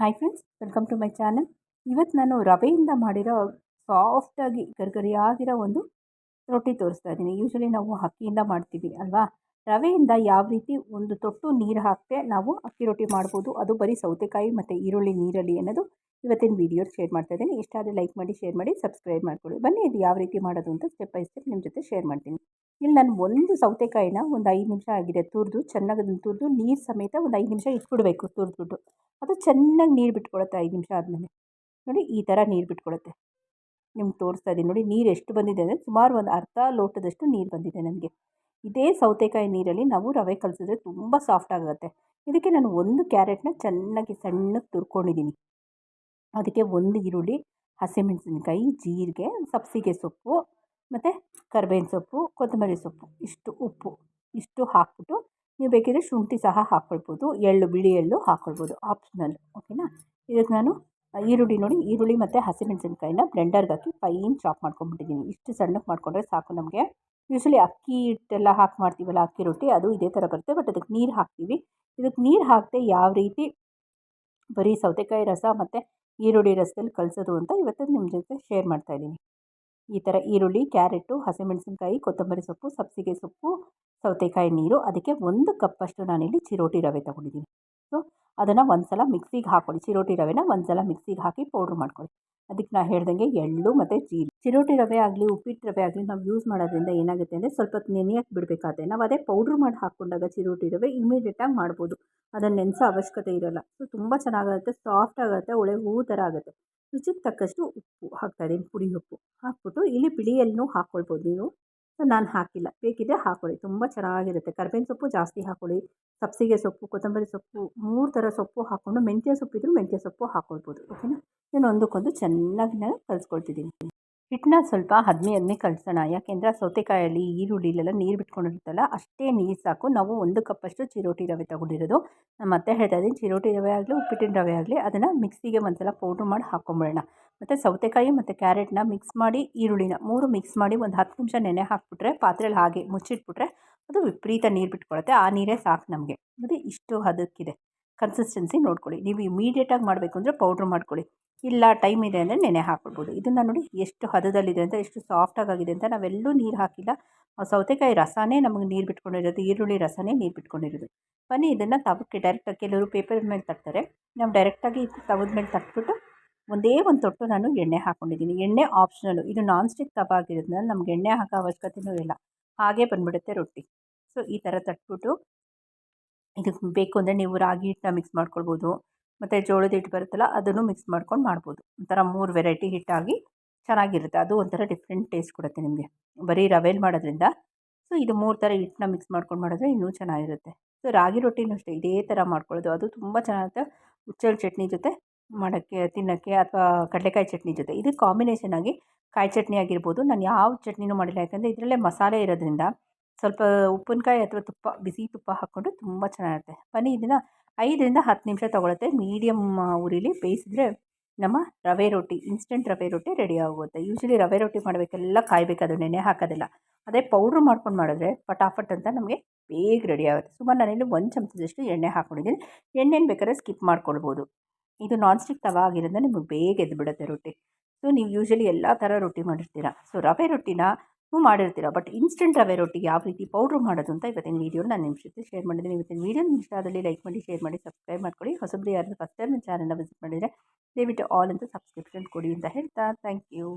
Hi friends welcome to my channel ಇವತ್ತು ನಾನು ರವೆಯಿಂದ ಮಾಡಿರೋ ಸಾಫ್ಟಾಗಿ ಆಗಿರೋ ಒಂದು ರೊಟ್ಟಿ ತೋರಿಸ್ತಾ ಇದ್ದೀನಿ. ಯೂಶ್ವಲಿ ನಾವು ಅಕ್ಕಿಯಿಂದ ಮಾಡ್ತೀವಿ ಅಲ್ವಾ? ರವೆಯಿಂದ ಯಾವ ರೀತಿ ಒಂದು ತೊಟ್ಟು ನೀರು ಹಾಕದೆ ನಾವು ಅಕ್ಕಿ ರೊಟ್ಟಿ ಮಾಡ್ಬೋದು, ಅದು ಬರೀ ಸೌತೆಕಾಯಿ ಮತ್ತು ಈರುಳ್ಳಿ ನೀರಲ್ಲಿ ಅನ್ನೋದು ಇವತ್ತಿನ ವೀಡಿಯೋ ಶೇರ್ ಮಾಡ್ತಾ ಇದ್ದೀನಿ. ಇಷ್ಟ ಆದರೆ ಲೈಕ್ ಮಾಡಿ ಶೇರ್ ಮಾಡಿ ಸಬ್ಸ್ಕ್ರೈಬ್ ಮಾಡ್ಕೊಳ್ಳಿ. ಬನ್ನಿ ಇದು ಯಾವ ರೀತಿ ಮಾಡೋದು ಅಂತ ಸ್ಟೆಪ್ ಬೈ ಸ್ಟೆಪ್ ನಿಮ್ಮ ಜೊತೆ ಶೇರ್ ಮಾಡ್ತೀನಿ. ಇಲ್ಲಿ ನಾನು ಒಂದು ಸೌತೆಕಾಯಿನ ಒಂದು ಐದು ನಿಮಿಷ ಆಗಿದೆ ತುರಿದು, ಚೆನ್ನಾಗಿ ಅದನ್ನು ತುರಿದು, ನೀರು ಸಮೇತ ಒಂದು ಐದು ನಿಮಿಷ ಇಟ್ಬಿಡಬೇಕು ತುರಿದ್ಬಿಟ್ಟು. ಅದು ಚೆನ್ನಾಗಿ ನೀರು ಬಿಟ್ಕೊಳುತ್ತೆ ಐದು ನಿಮಿಷ ಆದಮೇಲೆ. ನೋಡಿ ಈ ಥರ ನೀರು ಬಿಟ್ಕೊಳುತ್ತೆ. ನಿಮ್ಗೆ ತೋರಿಸ್ತಾ ಇದ್ದೀನಿ ನೋಡಿ ನೀರು ಎಷ್ಟು ಬಂದಿದೆ ಅಂದರೆ ಸುಮಾರು ಒಂದು ಅರ್ಧ ಲೋಟದಷ್ಟು ನೀರು ಬಂದಿದೆ ನನಗೆ. ಇದೇ ಸೌತೆಕಾಯಿ ನೀರಲ್ಲಿ ನಾವು ರವೆ ಕಲಸಿದ್ರೆ ತುಂಬ ಸಾಫ್ಟ್ ಆಗುತ್ತೆ. ಇದಕ್ಕೆ ನಾನು ಒಂದು ಕ್ಯಾರೆಟ್ನ ಚೆನ್ನಾಗಿ ಸಣ್ಣಗೆ ತುರ್ಕೊಂಡಿದ್ದೀನಿ ಅದಕ್ಕೆ ಒಂದು ಈರುಳ್ಳಿ, ಹಸಿಮೆಣಸಿನಕಾಯಿ, ಜೀರಿಗೆ, ಸಬ್ಸಿಗೆ ಸೊಪ್ಪು ಮತ್ತು ಕರ್ಬೇವಿನ ಸೊಪ್ಪು, ಕೊತ್ತಂಬರಿ ಸೊಪ್ಪು, ಇಷ್ಟು ಉಪ್ಪು, ಇಷ್ಟು ಹಾಕ್ಬಿಟ್ಟು ನೀವು ಬೇಕಿದ್ರೆ ಶುಂಠಿ ಸಹ ಹಾಕ್ಕೊಳ್ಬೋದು ಎಳ್ಳು, ಬಿಳಿ ಎಳ್ಳು ಹಾಕ್ಕೊಳ್ಬೋದು ಆಪ್ಷನಲ್ ಓಕೆನಾ ಇದಕ್ಕೆ ನಾನು ಈರುಳ್ಳಿ ನೋಡಿ, ಈರುಳ್ಳಿ ಮತ್ತು ಹಸಿಮೆಣಸಿನ್ಕಾಯಿನ ಬ್ಲೆಂಡರ್ಗೆ ಹಾಕಿ ಫೈನ್ ಚಾಪ್ ಮಾಡ್ಕೊಂಬಿಟ್ಟಿದ್ದೀನಿ ಇಷ್ಟು ಸಣ್ಣಕ್ಕೆ ಮಾಡಿಕೊಂಡ್ರೆ ಸಾಕು ನಮಗೆ. ಯೂಶ್ವಲಿ ಅಕ್ಕಿ ಹಿಟ್ಟೆಲ್ಲ ಹಾಕಿ ಮಾಡ್ತೀವಲ್ಲ, ಅಕ್ಕಿ ರೊಟ್ಟಿ, ಅದು ಇದೇ ಥರ ಬರುತ್ತೆ ಬಟ್ ಅದಕ್ಕೆ ನೀರು ಹಾಕ್ತೀವಿ. ಇದಕ್ಕೆ ನೀರು ಹಾಕದೆ ಯಾವ ರೀತಿ ಬರೀ ಸೌತೆಕಾಯಿ ರಸ ಮತ್ತು ಈರುಳ್ಳಿ ರಸದಲ್ಲಿ ಕಲಿಸೋದು ಅಂತ ಇವತ್ತು ನಿಮ್ಮ ಜೊತೆ ಶೇರ್ ಮಾಡ್ತಾಯಿದ್ದೀನಿ ಈ ಥರ ಈರುಳ್ಳಿ, ಕ್ಯಾರೆಟು, ಹಸಿಮೆಣಸಿನ್ಕಾಯಿ, ಕೊತ್ತಂಬರಿ ಸೊಪ್ಪು ಸಬ್ಬಸಿಗೆ ಸೊಪ್ಪು, ಸೌತೆಕಾಯಿ ನೀರು, ಅದಕ್ಕೆ ಒಂದು ಕಪ್ಪಷ್ಟು ನಾನಿಲ್ಲಿ ಚಿರೋಟಿ ರವೆ ತೊಗೊಂಡಿದ್ದೀನಿ. ಅದನ್ನು ಒಂದು ಸಲ ಮಿಕ್ಸಿಗೆ ಹಾಕ್ಕೊಳ್ಳಿ ಚಿರೋಟಿ ರವೆನ ಒಂದು ಸಲ ಮಿಕ್ಸಿಗೆ ಹಾಕಿ ಪೌಡ್ರ್ ಮಾಡ್ಕೊಳ್ಳಿ ಅದಕ್ಕೆ ನಾ ಹೇಳ್ದಂಗೆ ಎಳ್ಳು ಮತ್ತು ಜೀರಿಗೆ ಚಿರೋಟಿ ರವೆ ಆಗಲಿ ಉಪ್ಪಿಟ್ಟು ರವೆ ಆಗಲಿ ನಾವು ಯೂಸ್ ಮಾಡೋದ್ರಿಂದ ಏನಾಗುತ್ತೆ ಅಂದರೆ ಸ್ವಲ್ಪ ನೆನೆಯಕ್ಕೆ ಬಿಡಬೇಕಾದ್ರೆ ನಾವು ಅದೇ ಪೌಡ್ರ್ ಮಾಡಿ ಹಾಕ್ಕೊಂಡಾಗ ಚಿರೋಟಿ ರವೆ ಇಮಿಡಿಯೇಟಾಗಿ ಮಾಡ್ಬೋದು. ಅದನ್ನು ನೆನೆಸೋ ಅವಶ್ಯಕತೆ ಇರೋಲ್ಲ. ಸೊ ತುಂಬ ಚೆನ್ನಾಗಿರುತ್ತೆ ಸಾಫ್ಟ್ ಆಗುತ್ತೆ, ಒಳ್ಳೆ ಹೂ ಥರ ಆಗುತ್ತೆ. ರುಚಿಗೆ ತಕ್ಕಷ್ಟು ಉಪ್ಪು ಹಾಕ್ತಾಯಿದ್ದೀನಿ ಪುಡಿ ಉಪ್ಪು. ಹಾಕ್ಬಿಟ್ಟು ಇಲ್ಲಿ ಬಿಳಿಯಲ್ಲೂ ಹಾಕ್ಕೊಳ್ಬೋದು ನೀವು. ನಾನು ಹಾಕಿಲ್ಲ. ಬೇಕಿದ್ದರೆ ಹಾಕೊಳ್ಳಿ. ತುಂಬ ಚೆನ್ನಾಗಿರುತ್ತೆ. ಕರ್ಬೇವಿನ ಸೊಪ್ಪು ಜಾಸ್ತಿ ಹಾಕೊಳ್ಳಿ. ಸಬ್ಸಿಗೆ ಸೊಪ್ಪು, ಕೊತ್ತಂಬರಿ ಸೊಪ್ಪು, ಮೂರು ಥರ ಸೊಪ್ಪು ಹಾಕ್ಕೊಂಡು ಮೆಂತ್ಯ ಸೊಪ್ಪಿದ್ರು ಮೆಂತ್ಯ ಸೊಪ್ಪು ಹಾಕ್ಕೊಳ್ಬೋದು ಓಕೆನಾ ನಾನು ಒಂದಕ್ಕೊಂದು ಚೆನ್ನಾಗಿ ನಾನು ಕಲಿಸ್ಕೊಳ್ತಿದ್ದೀನಿ. ಹಿಟ್ಟನ್ನ ಸ್ವಲ್ಪ ಹದಿನೈ ಹದಿಮೆ ಕಲಿಸೋಣ. ಯಾಕೆಂದರೆ ಸೌತೆಕಾಯಲ್ಲಿ, ಈರುಳ್ಳಿಲೆಲ್ಲ ನೀರು ಬಿಟ್ಕೊಂಡಿರುತ್ತಲ್ಲ, ಅಷ್ಟೇ ನೀರು ಸಾಕು. ನಾವು ಒಂದು ಕಪ್ಪಷ್ಟು ಚಿರೋಟಿ ರವೆ ತೊಗೊಂಡಿರೋದು. ನಾನು ಮತ್ತೆ ಹೇಳ್ತಾ ಇದ್ದೀನಿ, ಚಿರೋಟಿ ರವೆ ಆಗಲಿ, ಉಪ್ಪಿಟ್ಟಿನ ರವೆ ಆಗಲಿ, ಅದನ್ನು ಮಿಕ್ಸಿಗೆ ಒಂದು ಸಲ ಪೌಡ್ರ್ ಮಾಡಿ ಹಾಕ್ಕೊಂಬಿಡೋಣ ಮತ್ತು ಸೌತೆಕಾಯಿ ಮತ್ತು ಕ್ಯಾರೆಟ್ನ ಮಿಕ್ಸ್ ಮಾಡಿ ಈರುಳ್ಳಿನ ಮೂರು ಮಿಕ್ಸ್ ಮಾಡಿ ಒಂದು ಹತ್ತು ನಿಮಿಷ ನೆನೆ ಹಾಕ್ಬಿಟ್ರೆ ಪಾತ್ರೆಯಲ್ಲಿ ಹಾಗೆ ಮುಚ್ಚಿಟ್ಬಿಟ್ರೆ ಅದು ವಿಪರೀತ ನೀರು ಬಿಟ್ಕೊಳುತ್ತೆ. ಆ ನೀರೇ ಸಾಕು ನಮಗೆ. ಅದು ಇಷ್ಟು ಹದಕ್ಕಿದೆ. ಕನ್ಸಿಸ್ಟೆನ್ಸಿ ನೋಡ್ಕೊಳ್ಳಿ. ನೀವು ಇಮಿಡಿಯೇಟಾಗಿ ಮಾಡಬೇಕು ಅಂದರೆ ಪೌಡ್ರ್ ಮಾಡ್ಕೊಳ್ಳಿ. ಇಲ್ಲ ಟೈಮ್ ಇದೆ ಅಂದರೆ ನೆನೆ ಹಾಕ್ಕೊಳ್ಬೋದು ಇದನ್ನು ನೋಡಿ ಎಷ್ಟು ಹದದಲ್ಲಿದೆ ಅಂತ, ಎಷ್ಟು ಸಾಫ್ಟಾಗಿದೆ ಅಂತ ನಾವೆಲ್ಲೂ ನೀರು ಹಾಕಿಲ್ಲ. ಸೌತೆಕಾಯಿ ರಸನೇ ನಮಗೆ ನೀರು ಬಿಟ್ಕೊಂಡಿರೋದು. ಈರುಳ್ಳಿ ರಸನೇ ನೀರು ಬಿಟ್ಕೊಂಡಿರೋದು. ಬನ್ನಿ ಇದನ್ನು ತವಕ್ಕೆ ಡೈರೆಕ್ಟಾಗಿ ಕೆಲವರು ಪೇಪರ್ ಮೇಲೆ ತಟ್ತಾರೆ. ನಾವು ಡೈರೆಕ್ಟಾಗಿ ತವದ ಮೇಲೆ ತಟ್ಬಿಟ್ಟು ಒಂದೇ ಒಂದು ತೊಟ್ಟು ನಾನು ಎಣ್ಣೆ ಹಾಕ್ಕೊಂಡಿದ್ದೀನಿ ಎಣ್ಣೆ ಆಪ್ಷನಲ್ಲು ಇದು ನಾನ್ ಸ್ಟಿಕ್ ತವ ಆಗಿರೋದ್ರಿಂದ ನಮ್ಗೆ ಎಣ್ಣೆ ಹಾಕೋ ಅವಶ್ಯಕತೆಯೂ ಇಲ್ಲ. ಹಾಗೆ ಬಂದ್ಬಿಡುತ್ತೆ ರೊಟ್ಟಿ. ಸೊ ಈ ಥರ ತಟ್ಬಿಟ್ಟು ಇದಕ್ಕೆ ಬೇಕು ಅಂದರೆ ನೀವು ರಾಗಿ ಹಿಟ್ಟನ್ನ ಮಿಕ್ಸ್ ಮಾಡ್ಕೊಳ್ಬೋದು. ಮತ್ತು ಜೋಳದ ಹಿಟ್ಟು ಬರುತ್ತಲ್ಲ, ಅದನ್ನು ಮಿಕ್ಸ್ ಮಾಡ್ಕೊಂಡು ಮಾಡ್ಬೋದು. ಒಂಥರ ಮೂರು ವೆರೈಟಿ ಹಿಟ್ಟಾಗಿ ಚೆನ್ನಾಗಿರುತ್ತೆ. ಅದು ಒಂಥರ ಡಿಫ್ರೆಂಟ್ ಟೇಸ್ಟ್ ಕೊಡುತ್ತೆ ನಿಮಗೆ. ಬರೀ ರವೆಲ್ ಮಾಡೋದ್ರಿಂದ. ಸೊ ಇದು ಮೂರು ಥರ ಹಿಟ್ಟನ್ನ ಮಿಕ್ಸ್ ಮಾಡ್ಕೊಂಡು ಮಾಡಿದ್ರೆ ಇನ್ನೂ ಚೆನ್ನಾಗಿರುತ್ತೆ. ಸೊ ರಾಗಿ ರೊಟ್ಟಿನೂ ಅಷ್ಟೇ. ಇದೇ ಥರ ಮಾಡ್ಕೊಳ್ಳೋದು. ಅದು ತುಂಬ ಚೆನ್ನಾಗಿರುತ್ತೆ. ಹುಚ್ಚಲ್ ಚಟ್ನಿ ಜೊತೆ ಮಾಡೋಕ್ಕೆ, ತಿನ್ನೋಕ್ಕೆ ಅಥವಾ ಕಡಲೆಕಾಯಿ ಚಟ್ನಿ ಜೊತೆ. ಇದು ಕಾಂಬಿನೇಷನ್ ಆಗಿ ಕಾಯಿ ಚಟ್ನಿ ಆಗಿರ್ಬೋದು. ನಾನು ಯಾವ ಚಟ್ನಿನೂ ಮಾಡಿಲ್ಲ. ಯಾಕಂದರೆ ಇದರಲ್ಲೇ ಮಸಾಲೆ ಇರೋದ್ರಿಂದ ಸ್ವಲ್ಪ ಉಪ್ಪಿನಕಾಯಿ ಅಥವಾ ತುಪ್ಪ, ಬಿಸಿ ತುಪ್ಪ ಹಾಕ್ಕೊಂಡು ತುಂಬ ಚೆನ್ನಾಗಿರುತ್ತೆ. ಬನ್ನಿ ಇದನ್ನು ಐದರಿಂದ ಹತ್ತು ನಿಮಿಷ ತೊಗೊಳುತ್ತೆ. ಮೀಡಿಯಮ್ ಉರಿಲಿ ಬೇಯಿಸಿದ್ರೆ ನಮ್ಮ ರವೆ ರೊಟ್ಟಿ ಇನ್ಸ್ಟೆಂಟ್ ರವೆ ರೊಟ್ಟಿ ರೆಡಿ ಆಗುತ್ತೆ. ಯೂಶ್ವಲಿ ರವೆ ರೊಟ್ಟಿ ಮಾಡಬೇಕೆಲ್ಲ ಕಾಯಬೇಕು. ಅದು ನೆನೆ ಹಾಕೋದಿಲ್ಲ. ಅದೇ ಪೌಡ್ರ್ ಮಾಡ್ಕೊಂಡು ಮಾಡಿದ್ರೆ ಫಟಾಫಟ್ ಅಂತ ನಮಗೆ ಬೇಗ ರೆಡಿ ಆಗುತ್ತೆ. ಸುಮಾರು ನಾನಿಲ್ಲಿ ಒಂದು ಚಮಚದಷ್ಟು ಎಣ್ಣೆ ಹಾಕ್ಕೊಂಡಿದ್ದೀನಿ ಎಣ್ಣೆನ ಬೇಕಾದ್ರೆ ಸ್ಕಿಪ್ ಮಾಡ್ಕೊಳ್ಬೋದು. ಇದು ನಾನ್ ಸ್ಟಿಕ್ ತವ ಆಗಿರೋದ್ರಿಂದ ನಿಮಗೆ ಬೇಗ ಎದ್ದು ಬಿಡುತ್ತೆ ರೊಟ್ಟಿ. ಸೊ ನೀವು ಯೂಶ್ವಲಿ ಎಲ್ಲ ಥರ ರೊಟ್ಟಿ ಮಾಡಿರ್ತೀರ. ಸೊ ರವೆ ರೊಟ್ಟಿನ ನೀವು ಮಾಡಿರ್ತೀರ ಬಟ್ ಇನ್ಸ್ಟೆಂಟ್ ರವೆ ರೊಟ್ಟಿ ಯಾವ ರೀತಿ ಪೌಡ್ರ್ ಮಾಡೋದು ಅಂತ ಇವತ್ತಿನ ವೀಡಿಯೋ ನಾನು ನಿಮ್ಮ ಜೊತೆ ಶೇರ್ ಮಾಡಿದ್ದೀನಿ. ಇವತ್ತಿನ ವೀಡಿಯೋ ನಿಮ್ಮ ಇಷ್ಟ ಲೈಕ್ ಮಾಡಿ ಶೇರ್ ಮಾಡಿ ಸಬ್ಸ್ಕ್ರೈಬ್ ಮಾಡ್ಕೊಳ್ಳಿ. ಹೊಸಬ್ರು ಯಾರು ಫಸ್ಟ್ ಟೈಮ್ ಚಾನಲ್ನ ವಿಸಿಟ್ ಮಾಡಿದರೆ ದಯವಿಟ್ಟು ಆಲ್ ಅಂತ ಸಬ್ಸ್ಕ್ರಿಪ್ಷನ್ ಕೊಡಿ ಅಂತ ಹೇಳ್ತಾ. Thank you